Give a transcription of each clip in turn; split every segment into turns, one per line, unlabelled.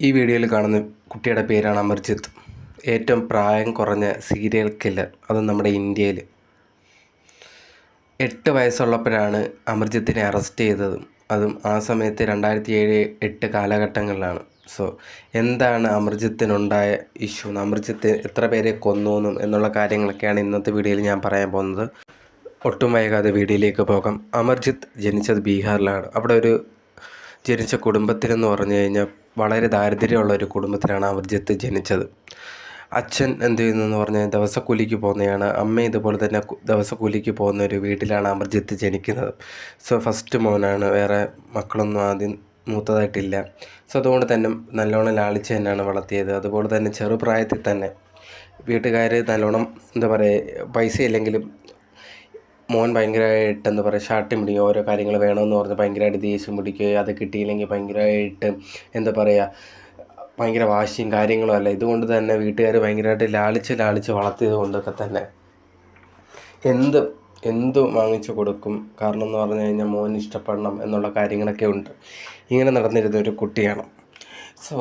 ഈ വീഡിയോയിൽ കാണുന്ന കുട്ടിയുടെ പേരാണ് അമർജിത്ത്. ഏറ്റവും പ്രായം കുറഞ്ഞ സീരിയൽ കില്ലർ അതും നമ്മുടെ ഇന്ത്യയിൽ എട്ട് വയസ്സുള്ളപ്പോഴാണ് അമർജിത്തിനെ അറസ്റ്റ് ചെയ്തതും. അതും ആ സമയത്ത് രണ്ടായിരത്തി ഏഴ് എട്ട് കാലഘട്ടങ്ങളിലാണ്. സോ എന്താണ് അമർജിത്തിനുണ്ടായ ഇഷ്യൂ അമർജിത്ത് എത്ര പേരെ കൊന്നു എന്നുള്ള കാര്യങ്ങളൊക്കെയാണ് ഇന്നത്തെ വീഡിയോയിൽ ഞാൻ പറയാൻ പോകുന്നത്. ഒട്ടും വൈകാതെ വീഡിയോയിലേക്ക് പോകാം. അമർജിത്ത് ജനിച്ചത് ബീഹാറിലാണ്. അവിടെ ഒരു ജനിച്ച കുടുംബത്തിനെന്ന് പറഞ്ഞു കഴിഞ്ഞാൽ വളരെ ദാരിദ്ര്യമുള്ള ഒരു കുടുംബത്തിലാണ് അമർജിത്ത് ജനിച്ചത്. അച്ഛൻ എന്ത് ചെയ്യുന്നു എന്ന് പറഞ്ഞാൽ ദിവസക്കൂലിക്ക് പോകുന്നതാണ് അമ്മ ഇതുപോലെ തന്നെ ദിവസക്കൂലിക്ക് പോകുന്ന ഒരു വീട്ടിലാണ് അമർജിത്ത് ജനിക്കുന്നത്. സോ ഫസ്റ്റ് മോനാണ്. വേറെ മക്കളൊന്നും ആദ്യം മൂത്തതായിട്ടില്ല. സോ അതുകൊണ്ട് തന്നെ നല്ലോണം ലാളിച്ച് തന്നെയാണ് വളർത്തിയത്. അതുപോലെ തന്നെ ചെറുപ്രായത്തിൽ തന്നെ വീട്ടുകാർ നല്ലോണം എന്താ പറയുക പൈസ ഇല്ലെങ്കിലും മോൻ ഭയങ്കരമായിട്ട് എന്താ പറയുക ഷാട്ടി പിടിക്കുക ഓരോ കാര്യങ്ങൾ വേണമെന്ന് പറഞ്ഞ് ഭയങ്കരമായിട്ട് ദേഷ്യം പിടിക്കുകയും അത് കിട്ടിയില്ലെങ്കിൽ ഭയങ്കരമായിട്ട് എന്താ പറയുക ഭയങ്കര വാശിയും കാര്യങ്ങളും അല്ല. ഇതുകൊണ്ട് തന്നെ വീട്ടുകാർ ഭയങ്കരമായിട്ട് ലാളിച്ച് ലാളിച്ച് വളർത്തിയത് കൊണ്ടൊക്കെ തന്നെ എന്ത് എന്ത് വാങ്ങിച്ചു കൊടുക്കും. കാരണം എന്ന് പറഞ്ഞു കഴിഞ്ഞാൽ മോൻ ഇഷ്ടപ്പെടണം എന്നുള്ള കാര്യങ്ങളൊക്കെ ഉണ്ട്. ഇങ്ങനെ നടന്നിരുന്ന ഒരു കുട്ടിയാണ്. സോ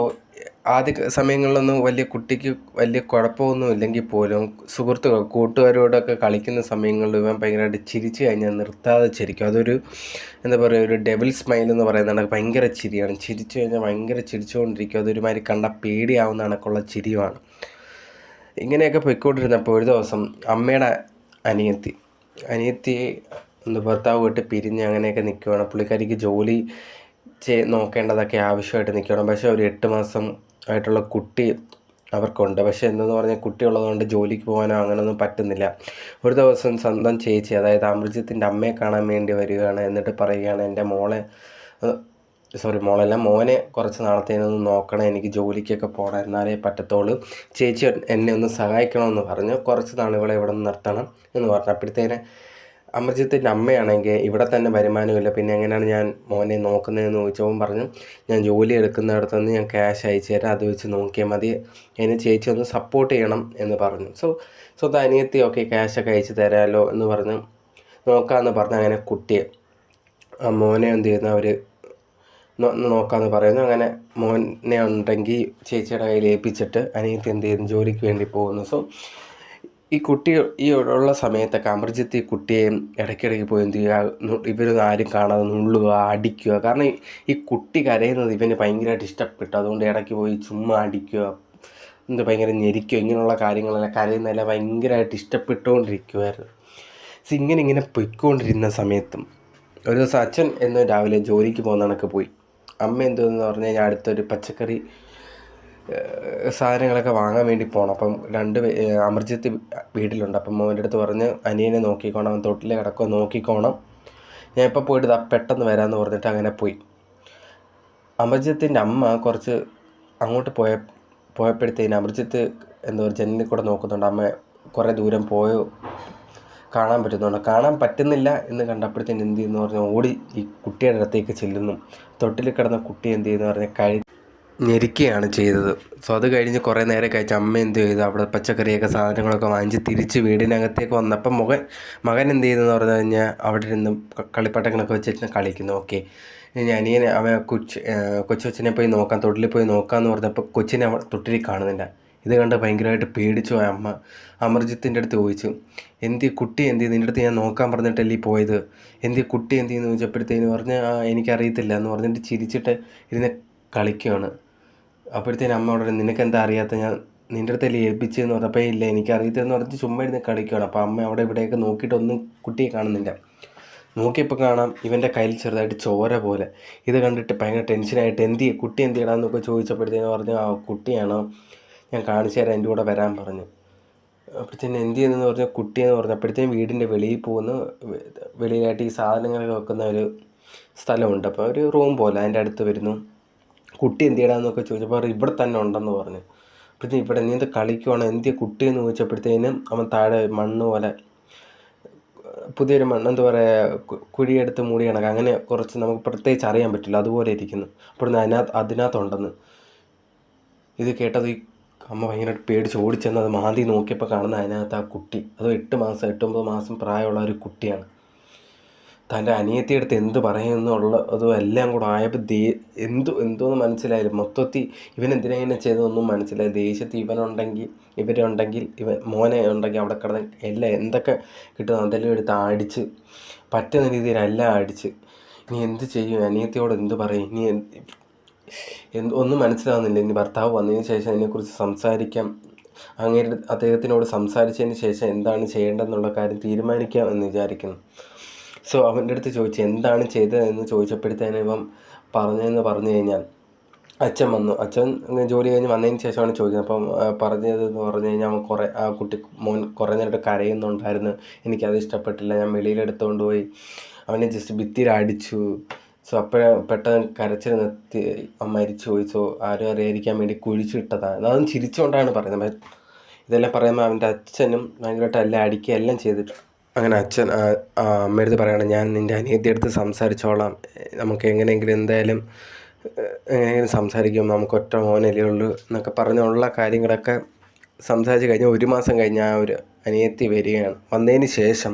ആദ്യ സമയങ്ങളിലൊന്നും വലിയ കുട്ടിക്ക് വലിയ കുഴപ്പമൊന്നും ഇല്ലെങ്കിൽ പോലും സുഹൃത്തുക്കൾ കൂട്ടുകാരോടൊക്കെ കളിക്കുന്ന സമയങ്ങളിൽ ഇവൻ ഭയങ്കരമായിട്ട് ചിരിച്ചു കഴിഞ്ഞാൽ നിർത്താതെ ചിരിക്കും. അതൊരു എന്താ പറയുക ഒരു ഡെവിൾ സ്മൈൽ എന്ന് പറയുന്നത് ഭയങ്കര ചിരിയാണ്. ചിരിച്ചു കഴിഞ്ഞാൽ ഭയങ്കര ചിരിച്ചുകൊണ്ടിരിക്കും. അതൊരുമാതിരി കണ്ട പേടിയാവുന്ന കണക്കുള്ള ചിരിയുമാണ്. ഇങ്ങനെയൊക്കെ പോയിക്കൊണ്ടിരുന്നപ്പോൾ ഒരു ദിവസം അമ്മയുടെ അനിയത്തി അനിയത്തി എന്താ ഭർത്താവ് വിട്ട് പിരിഞ്ഞ് അങ്ങനെയൊക്കെ നിൽക്കുകയാണ് പുള്ളിക്കാരിക്ക് ജോലി നോക്കേണ്ടതൊക്കെ ആവശ്യമായിട്ട് നിൽക്കുകയാണ് പക്ഷേ ഒരു എട്ട് മാസം ആയിട്ടുള്ള കുട്ടി അവർക്കുണ്ട്. പക്ഷേ എന്തെന്ന് പറഞ്ഞാൽ കുട്ടിയുള്ളതുകൊണ്ട് ജോലിക്ക് പോകാനോ അങ്ങനെയൊന്നും പറ്റുന്നില്ല. ഒരു ദിവസം സ്വന്തം ചേച്ചി അതായത് അമൃജിത്തിന്റെ അമ്മയെ കാണാൻ വേണ്ടി വരികയാണ്. എന്നിട്ട് പറയുകയാണ് എന്റെ മോളെ സോറി മോളല്ല മോനെ കുറച്ച് നാളത്തേനൊന്ന് നോക്കണം. എനിക്ക് ജോലിക്കൊക്കെ പോകണം എന്നാലേ പറ്റത്തുള്ളൂ. ചേച്ചി എന്നെ ഒന്ന് സഹായിക്കണമെന്ന് പറഞ്ഞു. കുറച്ച് ഇവിടെ ഇവിടെ നിന്ന് നിർത്തണം എന്ന് പറഞ്ഞു. അപ്പോഴത്തേന് അമർജിത്തിന്റെ അമ്മയാണെങ്കിൽ ഇവിടെ തന്നെ വരുമാനമില്ല. പിന്നെ എങ്ങനെയാണ് ഞാൻ മോനെ നോക്കുന്നതെന്ന് ചോദിച്ചപ്പോൾ പറഞ്ഞു ഞാൻ ജോലി എടുക്കുന്നിടത്ത് നിന്ന് ഞാൻ ക്യാഷ് അയച്ചു തരാം അത് വെച്ച് നോക്കിയാൽ മതി. എന്നെ ചേച്ചി ഒന്ന് സപ്പോർട്ട് ചെയ്യണം എന്ന് പറഞ്ഞു. സോ സോ അനിയത്തി ഓക്കെ ക്യാഷൊക്കെ അയച്ചു തരാമല്ലോ എന്ന് പറഞ്ഞ് നോക്കാമെന്ന് പറഞ്ഞ് അങ്ങനെ കുട്ടിയെ ആ മോനെ എന്ത് ചെയ്യുന്നു? അവർ നോക്കാമെന്ന് പറയുന്നു. അങ്ങനെ മോനെ ഉണ്ടെങ്കിൽ ചേച്ചിയുടെ കയ്യിൽ ഏൽപ്പിച്ചിട്ട് അനിയത്തി എന്ത് ചെയ്യുന്നു? ജോലിക്ക് വേണ്ടി പോകുന്നു. സോ ഈ കുട്ടി ഈ ഉള്ള സമയത്തൊക്കെ അമർജിത്ത് ഈ കുട്ടിയെ ഇടയ്ക്കിടയ്ക്ക് പോയി എന്ത് ചെയ്യുക? ഇവർ ആരും കാണാതെ നുള്ളുക അടിക്കുക. കാരണം ഈ- കുട്ടി കരയുന്നത് ഇവന് ഭയങ്കരമായിട്ട് ഇഷ്ടപ്പെട്ടു. അതുകൊണ്ട് ഇടയ്ക്ക് പോയി ചുമ്മാ അടിക്കുക എന്ത് ഭയങ്കര ഞെരിക്കുക ഇങ്ങനെയുള്ള കാര്യങ്ങളെല്ലാം കരയുന്നതെല്ലാം ഭയങ്കരമായിട്ട് ഇഷ്ടപ്പെട്ടുകൊണ്ടിരിക്കുമായിരുന്നു സോ ഇങ്ങനെ ഇങ്ങനെ പൊയ്ക്കൊണ്ടിരുന്ന സമയത്തും ഒരു ദിവസം അച്ഛൻ എന്ന് രാവിലെ ജോലിക്ക് പോകുന്ന കണക്ക് പോയി. അമ്മ എന്തോന്ന് പറഞ്ഞു കഴിഞ്ഞാൽ അടുത്തൊരു പച്ചക്കറി സാധനങ്ങളൊക്കെ വാങ്ങാൻ വേണ്ടി പോകണം അപ്പം രണ്ട് അമർജിത്ത് വീട്ടിലുണ്ട്. അപ്പം മോന്റെ അടുത്ത് പറഞ്ഞ് അനിയനെ നോക്കിക്കോണം അവൻ തൊട്ടിൽ കിടക്കുക നോക്കിക്കോണം. ഞാൻ ഇപ്പോൾ പോയിട്ട് ഇതാ പെട്ടെന്ന് വരാമെന്ന് പറഞ്ഞിട്ട് അങ്ങനെ പോയി. അമർജിത്തിന്റെ അമ്മ കുറച്ച് അങ്ങോട്ട് പോയ പോയപ്പോഴത്തേന് അമർജിത്ത് എന്താ പറയുക ജനലിൽ കൂടെ നോക്കുന്നുണ്ട്. അമ്മ കുറേ ദൂരം പോയോ കാണാൻ പറ്റുന്നുണ്ട്. കാണാൻ പറ്റുന്നില്ല എന്ന് കണ്ടപ്പോഴത്തേന് എന്ത് ചെയ്യുന്നു? പറഞ്ഞാൽ ഓടി ഈ കുട്ടിയുടെ അടുത്തേക്ക് ചെല്ലുന്നു. തൊട്ടിൽ കിടന്ന കുട്ടി എന്ത് ചെയ്യുന്നു? പറഞ്ഞാൽ കഴി ഞെരിക്കുകയാണ് ചെയ്തത്. സോ അത് കഴിഞ്ഞ് കുറേ നേരം കഴിച്ച് അമ്മ എന്ത് ചെയ്തു? അവിടെ പച്ചക്കറിയൊക്കെ സാധനങ്ങളൊക്കെ വാങ്ങിച്ച് തിരിച്ച് വീടിനകത്തേക്ക് വന്നപ്പം മകൻ മകൻ എന്ത് ചെയ്തെന്ന് പറഞ്ഞു കഴിഞ്ഞാൽ അവിടെ നിന്ന് കളിപ്പാട്ടങ്ങളൊക്കെ വെച്ചിട്ട് കളിക്കുന്നു. ഓക്കെ. ഇനി അനിയനെ അവൻ കൊച്ച് കൊച്ചൊച്ചിനെ പോയി നോക്കാം തൊട്ടിൽ പോയി നോക്കാമെന്ന് പറഞ്ഞപ്പോൾ കൊച്ചിനെ അവൾ തൊട്ടിൽ കാണുന്നില്ല. ഇത് കണ്ട് ഭയങ്കരമായിട്ട് പേടിച്ചു പോയ അമ്മ. അമർജിത്തിന്റെ അടുത്ത് ചോദിച്ചു എന്ത് കുട്ടി എന്ത് നിന്റെ അടുത്ത് ഞാൻ നോക്കാൻ പറഞ്ഞിട്ടല്ലേ പോയത്? എന്ത് കുട്ടി എന്ത് ചെയ്യുന്നു ചോദിച്ചപ്പോഴത്തേന് പറഞ്ഞ് എനിക്കറിയത്തില്ല എന്ന് പറഞ്ഞിട്ട് ചിരിച്ചിട്ട് ഇതിനെ കളിക്കുകയാണ് അപ്പോഴത്തേന് അമ്മ പറഞ്ഞു നിനക്ക് എന്താ അറിയാത്ത? ഞാൻ നിന്റെ അടുത്തല്ലേ ഏൽപ്പിച്ചതെന്ന് പറഞ്ഞപ്പോൾ ഇല്ല എനിക്ക് അറിയത്തെന്ന് പറഞ്ഞ് ചുമ്മാ ഇരുന്ന് കളിക്കുകയാണ് അപ്പോൾ അമ്മ അവിടെ ഇവിടെയൊക്കെ നോക്കിയിട്ടൊന്നും കുട്ടിയെ കാണുന്നില്ല. നോക്കിയപ്പോൾ കാണാം ഇവന്റെ കയ്യിൽ ചെറുതായിട്ട് ചോര പോലെ. ഇത് കണ്ടിട്ട് ഭയങ്കര ടെൻഷനായിട്ട് എന്ത് ചെയ്യും? കുട്ടി എന്ത് ചെയ്യണമെന്നൊക്കെ ചോദിച്ചപ്പോഴത്തേന് പറഞ്ഞു ആ കുട്ടിയാണോ. ഞാൻ കാണിച്ചു തരാം എന്റെ കൂടെ വരാൻ പറഞ്ഞു. അപ്പോഴത്തേന് എന്ത് ചെയ്യുന്നതെന്ന് പറഞ്ഞാൽ കുട്ടിയെന്ന് പറഞ്ഞപ്പോഴത്തേനും വീടിന്റെ വെളിയിൽ പോകുന്നു വെളിയിലായിട്ട് ഈ സാധനങ്ങളൊക്കെ വെക്കുന്ന ഒരു സ്ഥലമുണ്ട്. അപ്പോൾ ഒരു റൂം പോലെ അതിന്റെ അടുത്ത് വരുന്നു. കുട്ടി എന്ത് ചെയ്യണമെന്നൊക്കെ ചോദിച്ചപ്പോൾ ഇവിടെ തന്നെ ഉണ്ടെന്ന് പറഞ്ഞു. അപ്പോഴത്തേന് ഇവിടെ നീ എന്ത് കളിക്കുവാണ് കുട്ടി എന്ന് ചോദിച്ചപ്പോഴത്തേനും അവൻ താഴെ മണ്ണ് പോലെ പുതിയൊരു മണ്ണ് എന്താ പറയുക കുഴിയെടുത്ത് മൂടി കണക്ക് അങ്ങനെ കുറച്ച് നമുക്ക് പ്രത്യേകിച്ച് അറിയാൻ പറ്റില്ല. അതുപോലെ ഇരിക്കുന്നു. അപ്പോൾ അതിനകത്ത് അതിനകത്തുണ്ടെന്ന്. ഇത് കേട്ടത് ഈ അമ്മ ഭയങ്കരമായിട്ട് പേടിച്ച് ഓടിച്ചെന്ന് അത് മാന്തി നോക്കിയപ്പോൾ കാണുന്ന അതിനകത്ത് ആ കുട്ടി. അത് എട്ട് മാസം എട്ടൊമ്പത് മാസം പ്രായമുള്ള ഒരു കുട്ടിയാണ്. തന്റെ അനിയത്തിയെടുത്ത് എന്ത് പറയുമെന്നുള്ള അതും എല്ലാം കൂടെ ആയപ്പോൾ ദേ എന്തു എന്തോന്ന് മനസ്സിലായില്ല. മൊത്തത്തിൽ ഇവൻ എന്തിനാ ഇങ്ങനെ ചെയ്തതൊന്നും മനസ്സിലായി ദേഷ്യത്തിൽ ഇവനുണ്ടെങ്കിൽ ഇവരുണ്ടെങ്കിൽ ഇവൻ മോനെ ഉണ്ടെങ്കിൽ അവിടെ കിടന്ന് എല്ലാം എന്തൊക്കെ കിട്ടുന്നു അതെല്ലാം എടുത്ത് അടിച്ച് പറ്റുന്ന രീതിയിലെല്ലാം അടിച്ച് ഇനി എന്ത് ചെയ്യും? അനിയത്തിയോട് എന്ത് പറയും? ഇനി എന്ത് ഒന്നും മനസ്സിലാവുന്നില്ല. ഇനി ഭർത്താവ് വന്നതിന് ശേഷം അതിനെക്കുറിച്ച് സംസാരിക്കാം. അങ്ങേരുടെ അദ്ദേഹത്തിനോട് സംസാരിച്ചതിന് ശേഷം എന്താണ് ചെയ്യേണ്ടതെന്നുള്ള കാര്യം തീരുമാനിക്കാം എന്ന് വിചാരിക്കുന്നു. സോ അവന്റെ അടുത്ത് ചോദിച്ചു എന്താണ് ചെയ്തതെന്ന് ചോദിച്ചപ്പോഴത്തേനും ഇവൻ പറഞ്ഞതെന്ന് പറഞ്ഞു കഴിഞ്ഞാൽ അച്ഛൻ വന്നു. അച്ഛൻ ജോലി കഴിഞ്ഞ് വന്നതിന് ശേഷമാണ് ചോദിക്കുന്നത്. അപ്പം പറഞ്ഞതെന്ന് പറഞ്ഞു കഴിഞ്ഞാൽ അവൻ കുറേ ആ കുട്ടി മോൻ കുറേ നേരമായിട്ട് കരയുന്നുണ്ടായിരുന്നു. എനിക്കത് ഇഷ്ടപ്പെട്ടില്ല ഞാൻ വെളിയിലെടുത്തുകൊണ്ട് പോയി. അവനെ ജസ്റ്റ് ഭിത്തിയിൽ അടിച്ചു സോ അപ്പോഴ പെട്ടെന്ന് കരച്ചിൽ നിർത്തി. മരിച്ചു പോയി. സോ ആരും അറിയാതിരിക്കാൻ വേണ്ടി കുഴിച്ചിട്ടതാണ് അതും ചിരിച്ചുകൊണ്ടാണ് പറയുന്നത്. ഇതെല്ലാം പറയുമ്പോൾ അവന്റെ അച്ഛനും ഭയങ്കരമായിട്ട് എല്ലാം അടിക്കുക എല്ലാം ചെയ്തിട്ടുണ്ട് അങ്ങനെ അച്ഛൻ അമ്മയടുത്ത് പറയണം ഞാൻ നിന്റെ അനിയത്തി അടുത്ത് സംസാരിച്ചോളാം. നമുക്ക് എങ്ങനെയെങ്കിലും എന്തായാലും എങ്ങനെയെങ്കിലും സംസാരിക്കും നമുക്ക് ഒറ്റ മോനല്ലേ ഉള്ളൂ എന്നൊക്കെ പറഞ്ഞുള്ള കാര്യങ്ങളൊക്കെ സംസാരിച്ച് കഴിഞ്ഞാൽ ഒരു മാസം കഴിഞ്ഞ് ആ ഒരു അനിയത്തി വരികയാണ്. വന്നതിന് ശേഷം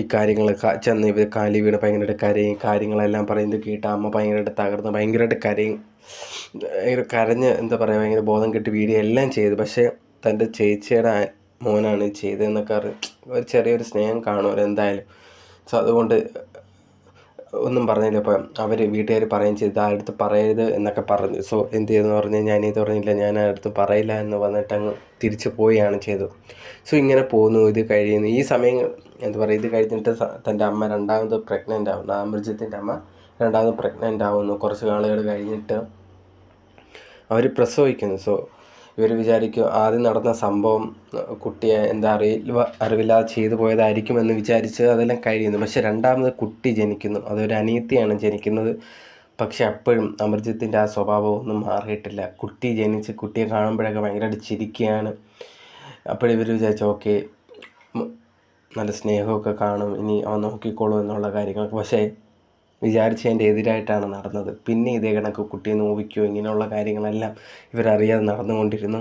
ഈ കാര്യങ്ങൾ ചെന്ന് ഇവർ കാലി വീണ് ഭയങ്കരമായിട്ട് കരയും. കാര്യങ്ങളെല്ലാം പറയുന്നത് കേട്ട് അമ്മ ഭയങ്കരമായിട്ട് തകർന്ന്. ഭയങ്കരമായിട്ട് കരയും. ഭയങ്കര കരഞ്ഞ് എന്താ പറയുക ഭയങ്കര ബോധം കെട്ട് വീഡിയോ എല്ലാം ചെയ്തു. പക്ഷേ തന്റെ ചേച്ചിയുടെ മോനാണ് ചെയ്തതെന്നൊക്കെ ഒരു ചെറിയൊരു സ്നേഹം കാണുമല്ലോ എന്തായാലും. സോ അതുകൊണ്ട് ഒന്നും പറഞ്ഞില്ല. അപ്പം അവർ വീട്ടുകാർ പറയുകയും ചെയ്തു ആ അടുത്ത് പറയരുത് എന്നൊക്കെ പറഞ്ഞു. സോ എന്ത് ചെയ്തെന്ന് പറഞ്ഞ് ഞാൻ ഇത് പറഞ്ഞില്ല ഞാൻ ആ അടുത്ത് പറയില്ല എന്ന് വന്നിട്ട് അങ്ങ് തിരിച്ചു പോവുകയാണ് ചെയ്തു സോ ഇങ്ങനെ പോകുന്നു ഇത് കഴിയുന്നു. ഈ സമയം എന്താ പറയുക ഇത് കഴിഞ്ഞിട്ട് തന്റെ അമ്മ രണ്ടാമത് പ്രഗ്നന്റ് ആവുന്നു. അമൃജിത്തിന്റെ അമ്മ രണ്ടാമത് പ്രഗ്നന്റ് ആവുന്നു. കുറച്ച് നാളുകൾ കഴിഞ്ഞിട്ട് അവർ പ്രസവിക്കുന്നു. സോ ഇവർ വിചാരിക്കും ആദ്യം നടന്ന സംഭവം കുട്ടിയെ എന്താ അറിയില്ല അറിവില്ലാതെ ചെയ്തു പോയതായിരിക്കും എന്ന് വിചാരിച്ച് അതെല്ലാം കഴിയുന്നു. പക്ഷെ രണ്ടാമത് കുട്ടി ജനിക്കുന്നു. അതൊരു അനിയത്തിയാണ് ജനിക്കുന്നത്. പക്ഷെ അപ്പോഴും അമർജിത്തിന്റെ ആ സ്വഭാവമൊന്നും മാറിയിട്ടില്ല. കുട്ടി ജനിച്ച് കുട്ടിയെ കാണുമ്പോഴൊക്കെ ഭയങ്കരമായിട്ട് ചിരിക്കുകയാണ്. അപ്പോഴിവർ വിചാരിച്ചു ഓക്കെ നല്ല സ്നേഹമൊക്കെ കാണും. ഇനി അവൻ നോക്കിക്കോളും എന്നുള്ള കാര്യങ്ങൾ പക്ഷേ വിചാരിച്ചതിന്റെ എതിരായിട്ടാണ് നടന്നത്. പിന്നെ ഇതേ കണക്ക് കുട്ടിയെ നോവിക്കുകയോ ഇങ്ങനെയുള്ള കാര്യങ്ങളെല്ലാം ഇവരറിയാതെ നടന്നുകൊണ്ടിരുന്നു.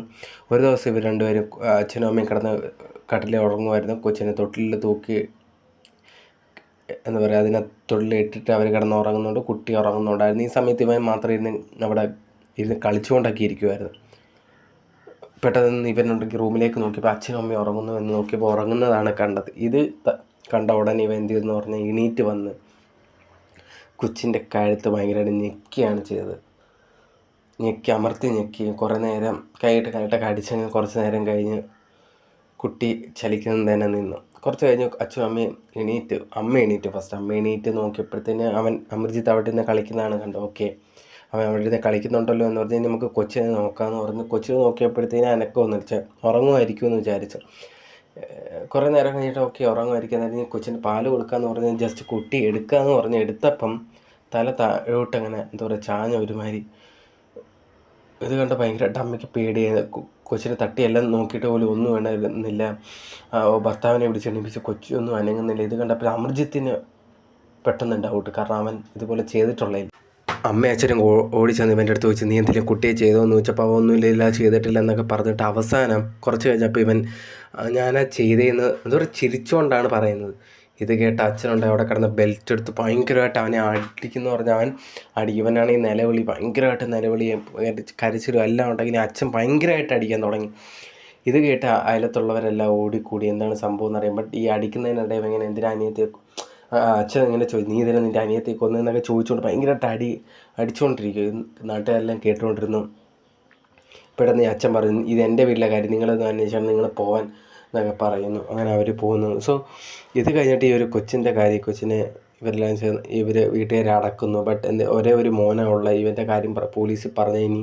ഒരു ദിവസം ഇവർ രണ്ടുപേരും അച്ഛനും അമ്മയും കിടന്ന് കട്ടിലെ ഉറങ്ങുമായിരുന്നു. കൊച്ചിനെ തൊട്ടിലിൽ തൂക്കി എന്താ പറയുക അതിനെ തൊട്ടിൽ ഇട്ടിട്ട് അവർ കിടന്ന് ഉറങ്ങുന്നുണ്ട്. കുട്ടി ഉറങ്ങുന്നുണ്ടായിരുന്നു. ഈ സമയത്ത് ഇവൻ മാത്രം ഇരുന്ന് അവിടെ ഇരുന്ന് കളിച്ചുകൊണ്ടൊക്കെ ഇരിക്കുമായിരുന്നു. പെട്ടെന്ന് ഇവനുണ്ടെങ്കിൽ റൂമിലേക്ക് നോക്കിയപ്പോൾ അച്ഛനും അമ്മയും ഉറങ്ങുന്നു എന്ന് നോക്കിയപ്പോൾ ഉറങ്ങുന്നതാണ് കണ്ടത്. ഇത് കണ്ട ഉടനെ ഇവൻ എന്ത് ചെയ്തെന്ന് പറഞ്ഞാൽ എണീറ്റ് വന്ന് കൊച്ചിന്റെ കഴുത്ത് ഭയങ്കരമായിട്ട് ഞെക്കിയാണ് ചെയ്തത്. ഞെക്കി അമർത്തി ഞെക്കി. കുറേ നേരം കൈയിട്ട് കൈയിട്ടൊക്കെ അടിച്ചങ്ങ് കുറച്ച് നേരം കഴിഞ്ഞ് കുട്ടി ചലിക്കുന്നത് തന്നെ നിന്നു. കുറച്ച് കഴിഞ്ഞ് അച്ഛനും അമ്മയും എണീറ്റ് അമ്മ എണീറ്റ് ഫസ്റ്റ് അമ്മ എണീറ്റ് നോക്കിയപ്പോഴത്തേന് അവൻ അമർജിത്ത് അവിടെ നിന്ന് കളിക്കുന്നതാണ് കണ്ടു ഓക്കെ. അവൻ അവിടെ നിന്ന് കളിക്കുന്നുണ്ടല്ലോ എന്ന് പറഞ്ഞ് നമുക്ക് കൊച്ചിനെ നോക്കാമെന്ന് പറഞ്ഞ് കൊച്ചിനെ നോക്കിയപ്പോഴത്തേന് അനക്കം വെച്ചാൽ ഉറങ്ങുമായിരിക്കും എന്ന് വിചാരിച്ചു. കുറേ നേരം കഴിഞ്ഞിട്ട് ഓക്കെ ഉറങ്ങുമായിരിക്കും എന്നാലും കൊച്ചിന് പാൽ കൊടുക്കാമെന്ന് പറഞ്ഞ് ജസ്റ്റ് കുട്ടി എടുക്കാമെന്ന് പറഞ്ഞ് എടുത്തപ്പം തല താഴോട്ട് അങ്ങനെ എന്താ പറയുക ചാഞ്ഞ ഒരുമാതിരി. ഇത് കണ്ട് ഭയങ്കരമായിട്ട് അമ്മയ്ക്ക് പേടിയായി. കൊച്ചിനെ തട്ടി എല്ലാം നോക്കിയിട്ട് പോലും ഒന്നും വേണ്ടിയിരുന്നില്ല. ഭർത്താവിനെ വിളിച്ച് എണീപ്പിച്ച് കൊച്ചിയൊന്നും അനങ്ങുന്നില്ല. ഇത് കണ്ടപ്പോൾ അമർജിത്തിന് പെട്ടെന്ന് ഡൗട്ട് കാരണം അവൻ ഇതുപോലെ ചെയ്തിട്ടുള്ളതിൽ അമ്മ അച്ഛനും ഓടി ചെന്ന് ഇവന്റെ അടുത്ത് ചോദിച്ചു നീ എന്തെങ്കിലും കുട്ടിയെ ചെയ്തോ എന്ന് ചോദിച്ചപ്പോൾ അവ ഒന്നുമില്ല ചെയ്തിട്ടില്ല എന്നൊക്കെ പറഞ്ഞിട്ട് അവസാനം കുറച്ച് കഴിഞ്ഞപ്പോൾ ഇവൻ "ആ, ഞാനാ ചെയ്തേന്ന് എന്താ പറയുക ചിരിച്ചുകൊണ്ടാണ് പറയുന്നത്. ഇത് കേട്ട അച്ഛനുണ്ട് അവിടെ കിടന്ന് ബെൽറ്റ് എടുത്ത് ഭയങ്കരമായിട്ട് അവനെ അടിക്കുന്നു പറഞ്ഞാൽ അവൻ അടി ഇവനാണെങ്കിൽ നിലവിളി ഭയങ്കരമായിട്ട് നിലവിളി കരച്ചിലും എല്ലാം ഉണ്ടെങ്കിൽ അച്ഛൻ ഭയങ്കരമായിട്ട് അടിക്കാൻ തുടങ്ങി. ഇത് കേട്ട അയലത്തുള്ളവരെല്ലാം ഓടിക്കൂടി എന്താണ് സംഭവം എന്ന് ബട്ട് ഈ അടിക്കുന്നതിനിടെ ഇങ്ങനെ എന്തിനാ അനിയത്തെ അച്ഛൻ ഇങ്ങനെ ചോദിച്ചു നീ ഇതിനെ നിന്റെ അനിയത്തെ കൊന്നു? എന്നൊക്കെ ചോദിച്ചുകൊണ്ട് ഭയങ്കരമായിട്ട് അടി അടിച്ചുകൊണ്ടിരിക്കും നാട്ടുകാരെല്ലാം കേട്ടുകൊണ്ടിരുന്നു. പെട്ടെന്ന് ഈ അച്ഛൻ പറഞ്ഞു ഇത് എന്റെ വീട്ടിലെ കാര്യം നിങ്ങളൊന്ന് അന്വേഷിച്ചാണ് നിങ്ങൾ പോവാൻ. എന്നൊക്കെ പറയുന്നു. അങ്ങനെ അവർ പോകുന്നു. സോ ഇത് കഴിഞ്ഞിട്ട് ഈ ഒരു കൊച്ചിന്റെ കാര്യം കൊച്ചിനെ ഇവരെല്ലാം ചേർന്ന് ഇവർ വീട്ടുകാരെ അടക്കുന്നു. ബട്ട് എന്ത് ഒരേ ഒരു മോനെ ഉള്ള. ഇവന്റെ കാര്യം പോലീസ് പറഞ്ഞു ഇനി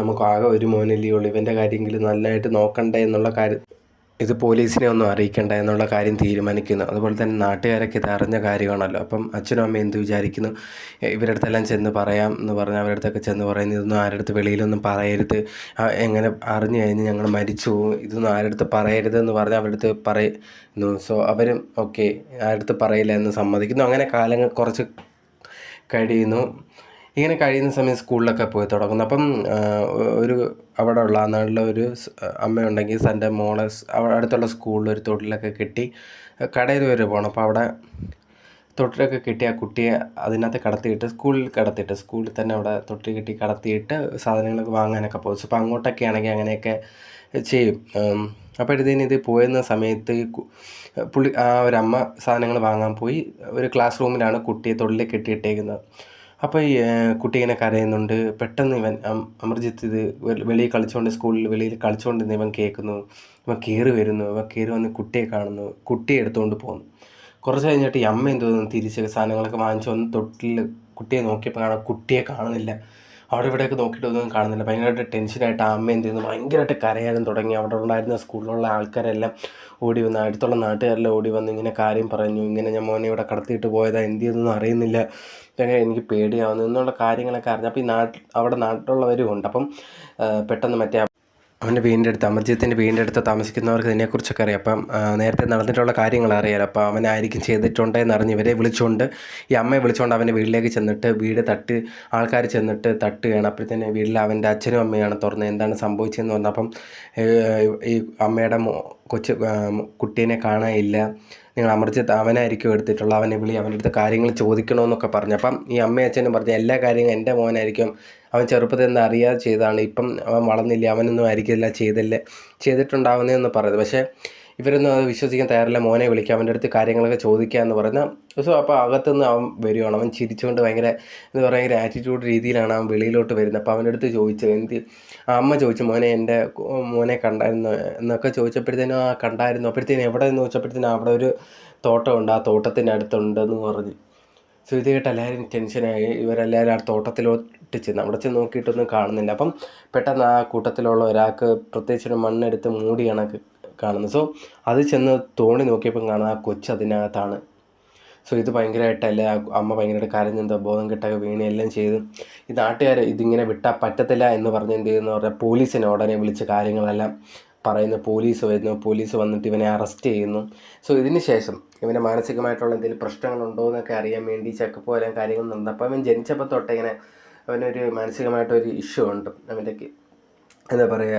നമുക്ക് ആകെ ഒരു മോനല്ലേ ഉള്ളൂ. ഇവന്റെ കാര്യമെങ്കിലും നല്ലതായിട്ട് നോക്കണ്ടേ എന്നുള്ള കാര്യം ഇത് പോലീസിനെ ഒന്നും അറിയിക്കേണ്ട എന്നുള്ള കാര്യം തീരുമാനിക്കുന്നു. അതുപോലെ തന്നെ നാട്ടുകാരൊക്കെ ഇത് അറിഞ്ഞ കാര്യമാണല്ലോ. അപ്പം അച്ഛനും അമ്മയും എന്ത് വിചാരിക്കുന്നു? ഇവരുടെ അടുത്തെല്ലാം ചെന്ന് പറയാം എന്ന് പറഞ്ഞ് അവരുടെ അടുത്തൊക്കെ ചെന്ന് പറയുന്നു ഇതൊന്നും ആരുടെ വെളിയിലൊന്നും പറയരുത്. എങ്ങനെ അറിഞ്ഞു കഴിഞ്ഞ് ഞങ്ങൾ മരിച്ചു. പോകും ഇതൊന്നും ആരുടെ പറയരുത് എന്ന് പറഞ്ഞ് അവരുടെ അടുത്ത് പറയുന്നു. സോ അവരും ഓക്കെ ആരുടെ പറയില്ല എന്ന് സമ്മതിക്കുന്നു. അങ്ങനെ കാലങ്ങൾ കുറച്ച് കഴിയുന്നു. ഇങ്ങനെ കഴിയുന്ന സമയം സ്കൂളിലൊക്കെ പോയി തുടങ്ങുന്നു. അപ്പം ഒരു അവിടെ ഉള്ള ആ നാട്ടിലെ ഒരു അമ്മയുണ്ടെങ്കിൽ തന്റെ മോളെ അടുത്തുള്ള സ്കൂളിൽ ഒരു തൊട്ടിലൊക്കെ കെട്ടി കടയിൽ വരെ പോകണം. അപ്പോൾ അവിടെ തൊട്ടിലൊക്കെ കെട്ടി ആ കുട്ടിയെ അതിനകത്ത് കടത്തിയിട്ട് സ്കൂളിൽ കടത്തിയിട്ട് സ്കൂളിൽ തന്നെ അവിടെ തൊട്ടിൽ കെട്ടി കടത്തിയിട്ട് സാധനങ്ങളൊക്കെ വാങ്ങാനൊക്കെ പോകും. അപ്പോൾ അങ്ങോട്ടൊക്കെ ആണെങ്കിൽ അങ്ങനെയൊക്കെ ചെയ്യും. അപ്പോഴത്തേന് ഇത് പോയിരുന്ന സമയത്ത് പുള്ളി ആ ഒരമ്മ സാധനങ്ങൾ വാങ്ങാൻ പോയി. ഒരു ക്ലാസ് റൂമിലാണ് കുട്ടിയെ തൊട്ടിൽ കെട്ടിയിട്ടേക്കുന്നത്. അപ്പോൾ ഈ കുട്ടി ഇങ്ങനെ കരയുന്നുണ്ട്. പെട്ടെന്ന് ഇവൻ അമർജിത്ത് ഇത് വെളിയിൽ കളിച്ചുകൊണ്ട് സ്കൂളിൽ വെളിയിൽ കളിച്ചുകൊണ്ടിരുന്ന ഇവൻ കേൾക്കുന്നു. ഇവൻ കയറി വരുന്നു. ഇവൻ കയറി വന്ന് കുട്ടിയെ കാണുന്നു. കുട്ടിയെ എടുത്തുകൊണ്ട് പോകുന്നു കുറച്ച് കഴിഞ്ഞിട്ട് ഈ അമ്മ എന്ത് തിരിച്ച് സാധനങ്ങളൊക്കെ വാങ്ങിച്ചു വന്ന് തൊട്ടിൽ കുട്ടിയെ നോക്കിയപ്പോൾ കാണാം കുട്ടിയെ കാണുന്നില്ല. അവിടെ ഇവിടെയൊക്കെ നോക്കിയിട്ട് ഒന്നും കാണുന്നില്ല. ഭയങ്കരമായിട്ട് ടെൻഷനായിട്ട് ആ അമ്മ എന്ത് ചെയ്യുന്നു? ഭയങ്കരമായിട്ട് കരയാനും തുടങ്ങി. അവിടെ ഉണ്ടായിരുന്ന സ്കൂളിലുള്ള ആൾക്കാരെല്ലാം ഓടി വന്ന് അടുത്തുള്ള നാട്ടുകാരെല്ലാം ഓടി വന്ന് ഇങ്ങനെ കാര്യം പറഞ്ഞു. ഇങ്ങനെ ഞാൻ മോനെ ഇവിടെ കടത്തിയിട്ട് പോയതാ. എന്ത് ചെയ്തൊന്നും അറിയുന്നില്ല. ഇതൊക്കെ എനിക്ക് പേടിയാവുന്നു എന്നുള്ള കാര്യങ്ങളൊക്കെ അറിഞ്ഞു അപ്പോൾ ഈ നാട്ടിൽ അവിടെ നാട്ടിലുള്ളവരും ഉണ്ട്. അപ്പം പെട്ടെന്ന് മറ്റേ അവന്റെ വീടിന്റെ അടുത്ത് അമർജിത്തിന്റെ വീടിന്റെ അടുത്ത് താമസിക്കുന്നവർക്ക് ഇതിനെക്കുറിച്ചൊക്കെ അറിയാം. അപ്പം നേരത്തെ നടന്നിട്ടുള്ള കാര്യങ്ങൾ അറിയാലോ. അപ്പോൾ അവനായിരിക്കും ചെയ്തിട്ടുണ്ടെന്ന് അറിഞ്ഞ് ഇവരെ വിളിച്ചുകൊണ്ട് ഈ അമ്മയെ വിളിച്ചുകൊണ്ട് അവന്റെ വീട്ടിലേക്ക് ചെന്നിട്ട് വീട് തട്ട് ആൾക്കാർ ചെന്നിട്ട് തട്ടുകയാണ്. അപ്പോഴത്തേന് വീട്ടിൽ അവന്റെ അച്ഛനും അമ്മയാണ് തുറന്നത് എന്താണ് സംഭവിച്ചതെന്ന് പറഞ്ഞാൽ അപ്പം ഈ അമ്മയുടെ കൊച്ചു കുട്ടീനെ കാണാനില്ല. നിങ്ങൾ അമർജിത്ത് അവനായിരിക്കും എടുത്തിട്ടുള്ളത്. അവനെ വിളി അവന്റെ അടുത്ത് കാര്യങ്ങൾ ചോദിക്കണമെന്നൊക്കെ പറഞ്ഞു. അപ്പം ഈ അമ്മയും അച്ഛനും പറഞ്ഞു എല്ലാ കാര്യങ്ങളും എന്റെ മോനായിരിക്കും. അവൻ ചെറുപ്പത്തിൽ നിന്ന് അറിയാതെ ചെയ്തതാണ്. ഇപ്പം അവൻ വളർന്നില്ല അവനൊന്നും ആയിരിക്കില്ല ചെയ്തില്ല ചെയ്തിട്ടുണ്ടാവുന്നതെന്ന് പറയുന്നത്. പക്ഷേ ഇവരൊന്നും അത് വിശ്വസിക്കാൻ തയ്യാറില്ല. മോനെ വിളിക്കാം അവന്റെ അടുത്ത് കാര്യങ്ങളൊക്കെ ചോദിക്കുക എന്ന് പറഞ്ഞാൽ സോ അപ്പോൾ അകത്തുനിന്ന് അവൻ വരുവാണ്. അവൻ ചിരിച്ചുകൊണ്ട് ഭയങ്കര എന്ന് പറയുക ഭയങ്കര ആറ്റിറ്റ്യൂഡ് രീതിയിലാണ് അവൻ വെളിയിലോട്ട് വരുന്നത്. അപ്പോൾ അവന്റെ അടുത്ത് ചോദിച്ചു എന്ത്? അമ്മ ചോദിച്ചു മോനെ എന്റെ മോനെ കണ്ടായിരുന്നു എന്നൊക്കെ ചോദിച്ചപ്പോഴത്തേനും ആ കണ്ടായിരുന്നു. അപ്പോഴത്തേനും എവിടെ എന്ന് ചോദിച്ചപ്പോഴത്തേനും അവിടെ ഒരു തോട്ടമുണ്ട്. ആ തോട്ടത്തിന്റെ അടുത്തുണ്ടെന്ന് പറഞ്ഞു. സോ ഇത് കേട്ട് എല്ലാവരും ടെൻഷനായി ഇവരെല്ലാവരും ആ തോട്ടത്തിലോട്ട് ചെന്ന് അവിടെ ചെന്ന് നോക്കിയിട്ടൊന്നും കാണുന്നില്ല. അപ്പം പെട്ടെന്ന് ആ കൂട്ടത്തിലുള്ള ഒരാൾക്ക് പ്രത്യേകിച്ച് ഒരു മണ്ണെടുത്ത് മൂടി കണക്ക് കാണുന്നത്. സോ അത് ചെന്ന് തോണി നോക്കിയപ്പം കാണുന്ന ആ കൊച്ച് അതിനകത്താണ്. സോ ഇത് ഭയങ്കരമായിട്ടല്ല ആ അമ്മ ഭയങ്കരമായിട്ട് കരഞ്ഞെന്താ ബോധം കിട്ടൊക്കെ വീണ് എല്ലാം ചെയ്ത്. ഈ നാട്ടുകാർ ഇതിങ്ങനെ വിട്ടാൽ പറ്റത്തില്ല എന്ന് പറഞ്ഞ് എന്ത് ചെയ്യുന്നു? പറഞ്ഞാൽ പോലീസിനെ ഉടനെ വിളിച്ച് കാര്യങ്ങളെല്ലാം പറയുന്നു. പോലീസ് വരുന്നു. പോലീസ് വന്നിട്ട് ഇവനെ അറസ്റ്റ് ചെയ്യുന്നു. സോ ഇതിന് ശേഷം ഇവന് മാനസികമായിട്ടുള്ള എന്തെങ്കിലും പ്രശ്നങ്ങളുണ്ടോ എന്നൊക്കെ അറിയാൻ വേണ്ടി ചെക്കപ്പ് പോലെ കാര്യങ്ങൾ നടന്നു. അപ്പോൾ അവൻ ജനിച്ചപ്പോൾ തൊട്ട് ഇങ്ങനെ അവനൊരു മാനസികമായിട്ടൊരു ഇഷ്യൂ ഉണ്ട്. അവന്റെ എന്താ പറയുക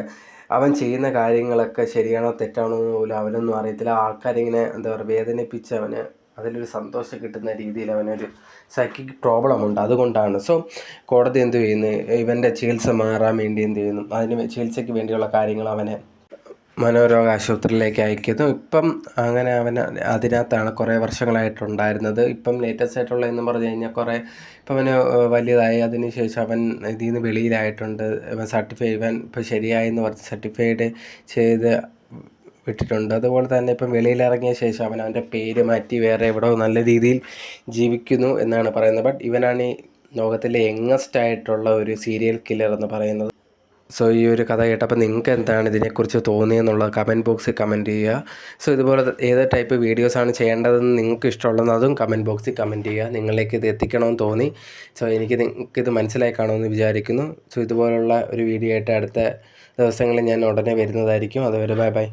അവൻ ചെയ്യുന്ന കാര്യങ്ങളൊക്കെ ശരിയാണോ തെറ്റാണോ എന്ന് പോലും അവനൊന്നും അറിയത്തില്ല. ആൾക്കാരിങ്ങനെ എന്താ പറയുക വേദനിപ്പിച്ച് അവന് അതിലൊരു സന്തോഷം കിട്ടുന്ന രീതിയിൽ അവനൊരു സൈക്കിക് പ്രോബ്ലം ഉണ്ട്. അതുകൊണ്ടാണ്. സോ കോടതി എന്ത് ചെയ്യുന്നു? ഇവന്റെ ചികിത്സ മാറാൻ വേണ്ടി എന്ത് ചെയ്യുന്നു? അതിന് ചികിത്സയ്ക്ക് വേണ്ടിയുള്ള കാര്യങ്ങൾ അവനെ മനോരോഗ ആശുപത്രിയിലേക്ക് അയക്കുന്നു. ഇപ്പം അങ്ങനെ അവൻ അതിനകത്താണ് കുറേ വർഷങ്ങളായിട്ടുണ്ടായിരുന്നത്. ഇപ്പം ലേറ്റസ്റ്റ് ആയിട്ടുള്ള എന്ന് പറഞ്ഞു കഴിഞ്ഞാൽ കുറേ ഇപ്പം അവന് വലിയതായി. അതിന് ശേഷം അവൻ ഇതിൽ നിന്ന് വെളിയിലായിട്ടുണ്ട് സർട്ടിഫൈ ഇവൻ ഇപ്പം ശരിയായി എന്ന് പറഞ്ഞ് സർട്ടിഫൈഡ് ചെയ്ത് വിട്ടിട്ടുണ്ട്. അതുപോലെ തന്നെ ഇപ്പം വെളിയിലിറങ്ങിയ ശേഷം അവൻ അവന്റെ പേര് മാറ്റി വേറെ എവിടെയോ നല്ല രീതിയിൽ ജീവിക്കുന്നു എന്നാണ് പറയുന്നത്. ബട്ട് ഇവനാണ് ഈ ലോകത്തിലെ യങ്ങസ്റ്റ് ആയിട്ടുള്ള ഒരു സീരിയൽ കില്ലർ എന്ന് പറയുന്നത്. സോ ഈ ഒരു കഥ കേട്ടപ്പോൾ നിങ്ങൾക്ക് എന്താണ് ഇതിനെക്കുറിച്ച് തോന്നിയെന്നുള്ളത് കമന്റ് ബോക്സിൽ കമന്റ് ചെയ്യുക. സോ ഇതുപോലെ ഏത് ടൈപ്പ് വീഡിയോസാണ് ചെയ്യേണ്ടതെന്ന് നിങ്ങൾക്ക് ഇഷ്ടമുള്ളതെന്ന് അതും കമന്റ് ബോക്സിൽ കമന്റ് ചെയ്യുക. നിങ്ങളിലേക്ക് ഇത് എത്തിക്കണമെന്ന് തോന്നി. സോ എനിക്ക് നിങ്ങൾക്ക് ഇത് മനസ്സിലായി കാണുമെന്ന് വിചാരിക്കുന്നു. സോ ഇതുപോലുള്ള ഒരു വീഡിയോ ആയിട്ട് അടുത്ത ദിവസങ്ങളിൽ ഞാൻ ഉടനെ വരുന്നതായിരിക്കും. അതുവരെ ബൈ ബൈ